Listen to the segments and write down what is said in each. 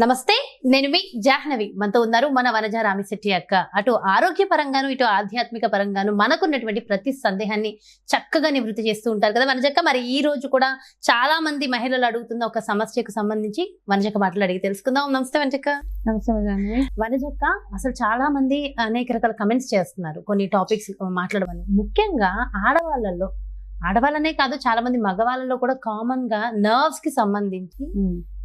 నమస్తే నేను మీ జాహ్నవి. మనతో ఉన్నారు మన వనజ రామిశెట్టి అక్క. అటు ఆరోగ్య పరంగాను ఇటు ఆధ్యాత్మిక పరంగాను మనకున్నటువంటి ప్రతి సందేహాన్ని చక్కగా నివృత్తి చేస్తూ ఉంటారు కదా వనజక్క మరి ఈ రోజు కూడా చాలా మంది మహిళలు అడుగుతున్న ఒక సమస్యకు సంబంధించి వనజక్క మాటలు అడిగి తెలుసుకుందాం. నమస్తే వనజక్క నమస్తే వనజక్క అసలు చాలా మంది అనేక రకాల కమెంట్స్ చేస్తున్నారు. కొన్ని టాపిక్స్ మాట్లాడమని. ముఖ్యంగా ఆడవాళ్ళల్లో ఆడవాళ్ళనే కాదు చాలా మంది మగవాళ్ళలో కూడా కామన్గా నర్వ్స్కి సంబంధించి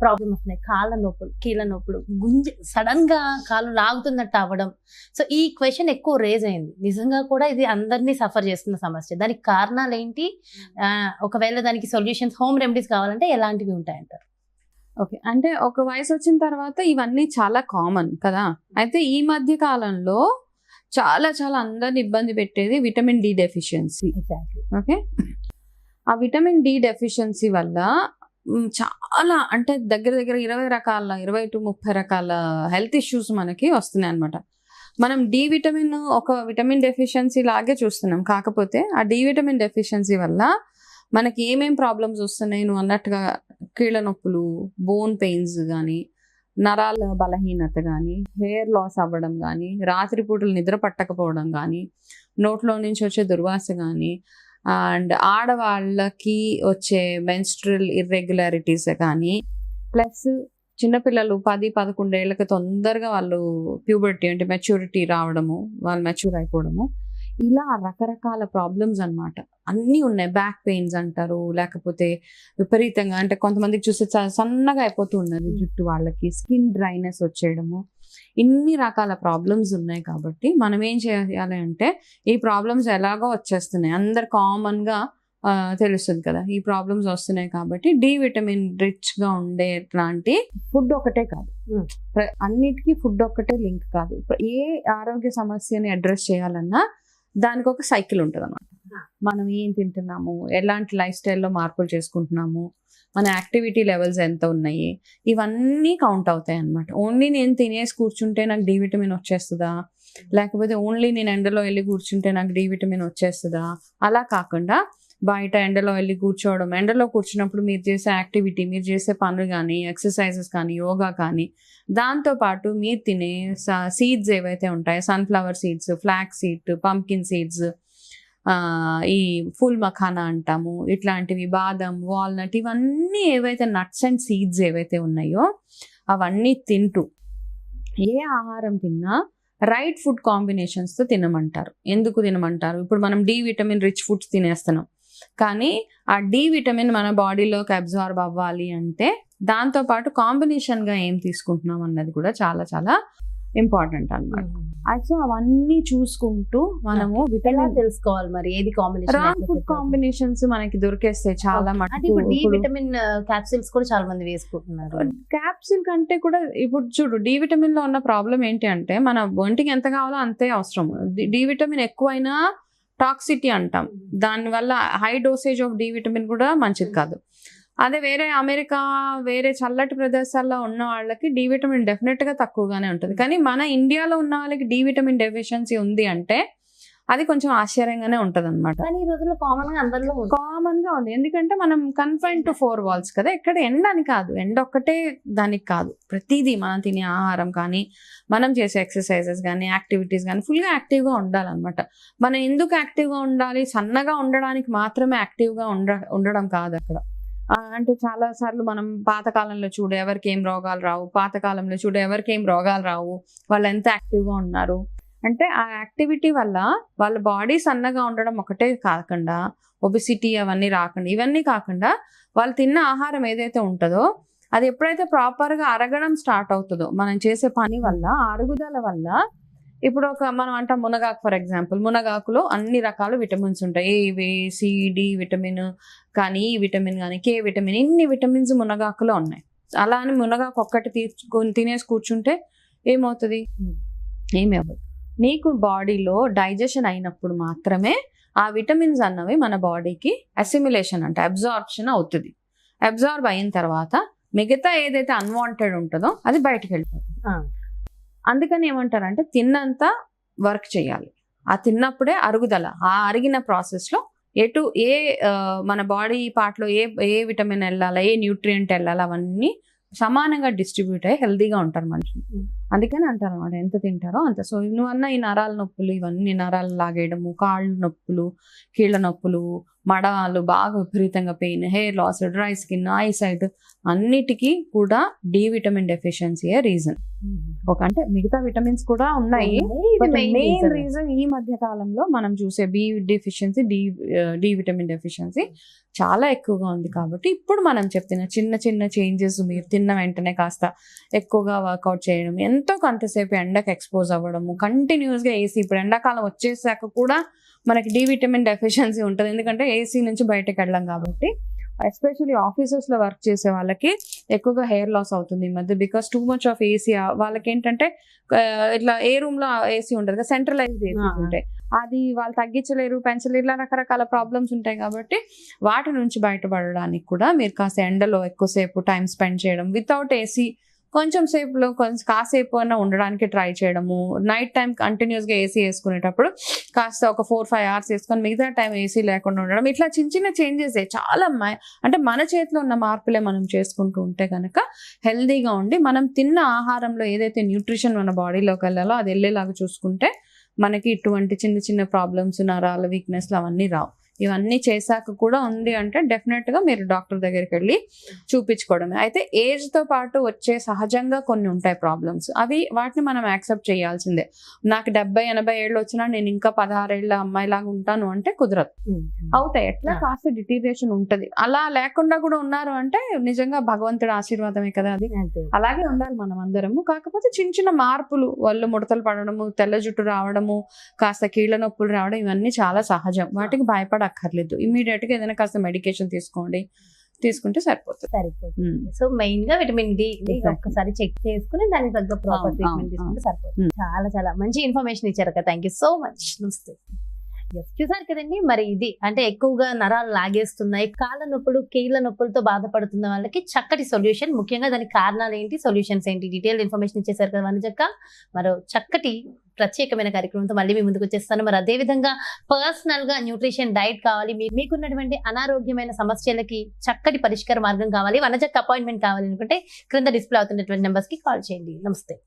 ప్రాబ్లమ్ వస్తున్నాయి. కాళ్ళ నొప్పులు కీళ్ళ నొప్పులు గుంజ సడన్గా కాళ్ళు లాగుతున్నట్టు అవ్వడం. సో ఈ క్వశ్చన్ ఎక్కువ రేజ్ అయింది. నిజంగా కూడా ఇది అందరినీ సఫర్ చేస్తున్న సమస్య. దానికి కారణాలు ఏంటి? ఒకవేళ దానికి సొల్యూషన్స్ హోమ్ రెమెడీస్ కావాలంటే ఎలాంటివి ఉంటాయంటారు? ఓకే. అంటే ఒక వయసు వచ్చిన తర్వాత ఇవన్నీ చాలా కామన్ కదా? అయితే ఈ మధ్య కాలంలో చాలా చాలా అందరిని ఇబ్బంది పెట్టేది vitamin D deficiency exactly okay ఆ విటమిన్ డి డెఫిషియన్సీ వల్ల చాలా అంటే దగ్గర దగ్గర ఇరవై రకాల ఇరవై టు ముప్పై రకాల హెల్త్ ఇష్యూస్ మనకి వస్తున్నాయి అనమాట మనం డి విటమిన్ ఒక విటమిన్ డెఫిషియన్సీ లాగే చూస్తున్నాం. కాకపోతే ఆ డి విటమిన్ డెఫిషియన్సీ వల్ల మనకి ఏమేం ప్రాబ్లమ్స్ వస్తున్నాయి? నువ్వు అన్నట్టుగా కీళ్ళ నొప్పులు బోన్ పెయిన్స్ కానీ నరాల బలహీనత కానీ హెయిర్ లాస్ అవ్వడం కానీ రాత్రిపూటలు నిద్ర పట్టకపోవడం కానీ నోట్లో నుంచి వచ్చే దుర్వాస కానీ అండ్ ఆడవాళ్ళకి వచ్చే మెన్స్ట్రల్ ఇర్రెగ్యులారిటీస్ కానీ ప్లస్ చిన్నపిల్లలు పది పదకొండేళ్ళకి తొందరగా వాళ్ళు ప్యూబర్టీ అంటే మెచ్యూరిటీ రావడము వాళ్ళు మెచ్యూర్ అయిపోవడము ఇలా రకరకాల ప్రాబ్లమ్స్ అన్నమాట. అన్నీ ఉన్నాయి. బ్యాక్ పెయిన్స్ అంటారు లేకపోతే విపరీతంగా అంటే కొంతమందికి చూస్తే సన్నగా అయిపోతూ ఉన్నది జుట్టు వాళ్ళకి. స్కిన్ డ్రైనెస్ వచ్చేయడము. ఇన్ని రకాల ప్రాబ్లమ్స్ ఉన్నాయి కాబట్టి మనం ఏం చేయాలి అంటే ఈ ప్రాబ్లమ్స్ ఎలాగో వచ్చేస్తున్నాయి. అందరు కామన్గా తెలుస్తుంది కదా. ఈ ప్రాబ్లమ్స్ వస్తున్నాయి కాబట్టి డి విటమిన్ రిచ్గా ఉండేట్లాంటి ఫుడ్ ఒకటే కాదు. అన్నిటికీ ఫుడ్ ఒక్కటే లింక్ కాదు. ఏ ఆరోగ్య సమస్యని అడ్రస్ చేయాలన్నా దానికి ఒక సైకిల్ ఉంటుంది అన్నమాట Ah. మనం ఏం తింటున్నాము? ఎలాంటి లైఫ్ స్టైల్లో మార్పులు చేసుకుంటున్నాము? మన యాక్టివిటీ లెవెల్స్ ఎంత ఉన్నాయి? ఇవన్నీ కౌంట్ అవుతాయి అన్నమాట ఓన్లీ నేను తినేసి కూర్చుంటే నాకు డి విటమిన్ వచ్చేస్తుందా? లేకపోతే ఓన్లీ నేను ఎండలో వెళ్ళి కూర్చుంటే నాకు డి విటమిన్ వచ్చేస్తుందా? అలా కాకుండా బయట ఎండలో వెళ్ళి కూర్చోవడం ఎండలో కూర్చున్నప్పుడు మీరు చేసే యాక్టివిటీ మీరు చేసే పనులు కానీ ఎక్సర్సైజెస్ కానీ యోగా కానీ దాంతోపాటు మీరు తినే సీడ్స్ ఏవైతే ఉంటాయో sunflower seeds flax seed pumpkin seeds ఈ ఫుల్ మఖానా అంటాము ఇట్లాంటివి బాదం వాల్నట్ ఇవన్నీ ఏవైతే నట్స్ అండ్ సీడ్స్ ఏవైతే ఉన్నాయో అవన్నీ తింటూ ఏ ఆహారం తిన్నా రైట్ ఫుడ్ కాంబినేషన్స్తో తినమంటారు. ఎందుకు తినమంటారు? ఇప్పుడు మనం డి విటమిన్ రిచ్ ఫుడ్స్ తినేస్తున్నాం. కానీ ఆ డి విటమిన్ మన బాడీలోకి అబ్జార్బ్ అవ్వాలి అంటే దాంతో పాటు కాంబినేషన్గా ఏం తీసుకుంటున్నాం అన్నది కూడా చాలా చాలా ఇంపార్టెంట్ అన్నమాట. సో అవన్నీ చూసుకుంటూ మనము ఎలా విటమిన్ తెలుసుకోవాలి మరి? ఏది రాంగ్ ఫుడ్ కాంబినేషన్ కాంబినేషన్స్ మనకి దొరికేస్తాయి చాలా మటుకు ఇప్పుడు డి విటమిన్ క్యాప్సిల్స్ కూడా చాలా మంది వేసుకుంటున్నారు. క్యాప్సిల్ కంటే కూడా ఇప్పుడు చూడు డి విటమిన్లో ఉన్న ప్రాబ్లం ఏంటి అంటే మన ఒంటికి ఎంత కావాలో అంతే అవసరం. డి విటమిన్ ఎక్కువైనా టాక్సిటీ అంటాం. దానివల్ల high dosage of D vitamin కూడా మంచిది కాదు. అదే వేరే అమెరికా వేరే చల్లటి ప్రదేశాల్లో ఉన్న వాళ్ళకి డి విటమిన్ డెఫినెట్గా తక్కువగానే ఉంటుంది. కానీ మన ఇండియాలో ఉన్న వాళ్ళకి డి విటమిన్ డెఫిషియన్సీ ఉంది అంటే అది కొంచెం ఆశ్చర్యంగానే ఉంటది అనమాట కానీ ఈ రోజుల్లో కామన్గా అందరిలో ఉంది. కామన్గా ఉంది. ఎందుకంటే మనం కన్ఫైన్ టు ఫోర్ వాల్స్ కదా. ఇక్కడ ఎండ అని కాదు. ఎండ ఒక్కటే దానికి కాదు. ప్రతిదీ మనం తినే ఆహారం కానీ మనం చేసే ఎక్సర్సైజెస్ కానీ యాక్టివిటీస్ కానీ ఫుల్గా యాక్టివ్గా ఉండాలన్నమాట. మనం ఎందుకు యాక్టివ్గా ఉండాలి? సన్నగా ఉండడానికి మాత్రమే యాక్టివ్గా ఉండ ఉండడం కాదు అక్కడ. అంటే చాలా సార్లు మనం పాతకాలంలో చూడు ఎవరికి ఏం రోగాలు రావు. పాతకాలంలో చూడు ఎవరికి ఏం రోగాలు రావు. వాళ్ళు ఎంత యాక్టివ్గా ఉన్నారు? అంటే ఆ యాక్టివిటీ వల్ల వాళ్ళ బాడీ సన్నగా ఉండడం ఒకటే కాకుండా ఒబిసిటీ అవన్నీ రాకుండా ఇవన్నీ కాకుండా వాళ్ళు తిన్న ఆహారం ఏదైతే ఉంటుందో అది ఎప్పుడైతే ప్రాపర్గా అరగడం స్టార్ట్ అవుతుందో మనం చేసే పని వల్ల అరుగుదల వల్ల ఇప్పుడు ఒక మనం అంటాం మునగాకు ఫర్ ఎగ్జాంపుల్ మునగాకులో అన్ని రకాల విటమిన్స్ ఉంటాయి. ఏ సి డి విటమిన్ కానీ ఈ విటమిన్ కానీ కే విటమిన్ ఇన్ని విటమిన్స్ మునగాకులో ఉన్నాయి. అలా అని మునగాకు ఒక్కటి తీసుకొని తినేసి కూర్చుంటే ఏమవుతుంది? ఏమి అవ్వదు. నీకు బాడీలో డైజెషన్ అయినప్పుడు మాత్రమే ఆ విటమిన్స్ అన్నవి మన బాడీకి అసిమిలేషన్ అంటే అబ్జార్ప్షన్ అవుతుంది అబ్జార్బ్ అయిన తర్వాత మిగతా ఏదైతే అన్వాంటెడ్ ఉంటుందో అది బయటకు వెళ్ళిపోతుంది. అందుకని ఏమంటారంటే తిన్నంత వర్క్ చేయాలి ఆ తిన్నప్పుడే అరుగుదల ఆ అరిగిన ప్రాసెస్లో ఎటు ఏ మన బాడీ పార్ట్లో ఏ ఏ విటమిన్ వెళ్ళాలా ఏ న్యూట్రియంట్ వెళ్ళాలా అవన్నీ సమానంగా డిస్ట్రిబ్యూట్ అయ్యి హెల్దీగా ఉంటారు మనుషులు. అందుకని అంటారు అనమాట ఎంత తింటారో అంత. సో నువ్వు అన్న ఈ నరాల నొప్పులు ఇవన్నీ నరాలు లాగేయడము కాళ్ళు నొప్పులు కీళ్ళ నొప్పులు మడాలు బాగా విపరీతంగా pain hair loss dry skin eye sight అన్నిటికీ కూడా డి విటమిన్ డెఫిషియన్సీ రీజన్. ఒక అంటే మిగతా విటమిన్స్ కూడా ఉన్నాయి. Main reason. ఈ మధ్య కాలంలో మనం చూసే B deficiency D D vitamin deficiency చాలా ఎక్కువగా ఉంది కాబట్టి ఇప్పుడు మనం చెప్తున్న చిన్న చిన్న చేంజెస్ మీరు తిన్న వెంటనే కాస్త ఎక్కువగా వర్కౌట్ చేయడం ఎంతో కొంతసేపు ఎండకు ఎక్స్పోజ్ అవ్వడము. కంటిన్యూస్గా ఏసీ ఇప్పుడు ఎండాకాలం వచ్చేసాక కూడా మనకి డి విటమిన్ డెఫిషియన్సీ ఉంటుంది. ఎందుకంటే ఏసీ నుంచి బయటకు వెళ్ళాం కాబట్టి ఎస్పెషల్లీ ఆఫీసెస్లో వర్క్ చేసే వాళ్ళకి ఎక్కువగా హెయిర్ లాస్ అవుతుంది ఈ మధ్య because too much of AC వాళ్ళకి ఏంటంటే ఇట్లా ఏ రూమ్లో ఏసీ ఉంటుంది కదా సెంట్రలైజ్డ్ ఏసీ. ఉంటాయి. అది వాళ్ళు తగ్గించలేరు పెంచలేరు ఇలా రకరకాల ప్రాబ్లమ్స్ ఉంటాయి కాబట్టి వాటి నుంచి బయటపడడానికి కూడా మీరు కాస్త ఎండలో ఎక్కువసేపు టైం స్పెండ్ చేయడం వితౌట్ ఏసీ కొంచెం సేపులో కొంచెం కాసేపు అయినా ఉండడానికి ట్రై చేయడము. నైట్ టైం కంటిన్యూస్గా ఏసీ వేసుకునేటప్పుడు కాస్త ఒక ఫోర్ ఫైవ్ అవర్స్ వేసుకొని మిగతా టైం ఏసీ లేకుండా ఉండడం. ఇట్లా చిన్న చిన్న చేంజెస్ చాలా అంటే మన చేతిలో ఉన్న మార్పులే మనం చేసుకుంటూ ఉంటే కనుక హెల్దీగా ఉండి మనం తిన్న ఆహారంలో ఏదైతే న్యూట్రిషన్ మన బాడీలోకి వెళ్ళాలో అది వెళ్ళేలాగా చూసుకుంటే మనకి ఇటువంటి చిన్న చిన్న ప్రాబ్లమ్స్ నరాల వీక్నెస్లు అవన్నీ రావు. ఇవన్నీ చేశాక కూడా ఉంది అంటే డెఫినెట్గా మీరు డాక్టర్ దగ్గరికి వెళ్ళి చూపించుకోవడమే. అయితే ఏజ్తో పాటు వచ్చే సహజంగా కొన్ని ఉంటాయి ప్రాబ్లమ్స్ అవి వాటిని మనం యాక్సెప్ట్ చేయాల్సిందే. నాకు డెబ్బై ఎనభై ఏళ్ళు వచ్చినా నేను ఇంకా పదహారేళ్ళ అమ్మాయిలాగా ఉంటాను అంటే కుదరదు. అవుతాయి. ఎట్లా. కాస్త డిటీరియేషన్ ఉంటది. అలా లేకుండా కూడా ఉన్నారు అంటే నిజంగా భగవంతుడి ఆశీర్వాదమే కదా అది. అలాగే ఉండాలి మనం అందరము. కాకపోతే చిన్న చిన్న మార్పులు వాళ్ళు ముడతలు పడడము తెల్ల జుట్టు రావడము కాస్త కీళ్ళ నొప్పులు రావడం ఇవన్నీ చాలా సహజం. వాటికి భయపడక్కర్లేదు ఇమీడియట్గా ఏదైనా కాస్త మెడికేషన్ తీసుకోండి. తీసుకుంటే సరిపోతుంది. సరిపోతుంది. సో మెయిన్గా విటమిన్ డి. ఒక్కసారి చెక్ చేసుకుని దానికి తగ్గ ప్రాపర్ ట్రీట్మెంట్ తీసుకుంటే. సరిపోతుంది. చాలా చాలా మంచి ఇన్ఫర్మేషన్ ఇచ్చారు కదా థ్యాంక్ యూ సో మచ్ నమస్తే. చూసారు కదండి? మరి ఇది అంటే ఎక్కువగా నరాలు లాగేస్తున్నాయి. కాళ్ళ నొప్పులు కీళ్ళ నొప్పులతో బాధపడుతున్న వాళ్ళకి చక్కటి సొల్యూషన్. ముఖ్యంగా దానికి కారణాలు ఏంటి? సొల్యూషన్స్ ఏంటి? డీటెయిల్ ఇన్ఫర్మేషన్ ఇచ్చేసారు కదా వనజక్క. మరో చక్కటి ప్రత్యేకమైన కార్యక్రమంతో మళ్ళీ మీ ముందుకు వచ్చేస్తాను. మరి అదే విధంగా పర్సనల్గా న్యూట్రిషన్ డైట్ కావాలి. మీ- మీకున్నటువంటి అనారోగ్యమైన సమస్యలకి చక్కటి పరిష్కార మార్గం కావాలి. వనజక్క అపాయింట్మెంట్ కావాలి అనుకుంటే క్రింద డిస్ప్లే అవుతున్నటువంటి నెంబర్స్కి కాల్ చేయండి. నమస్తే.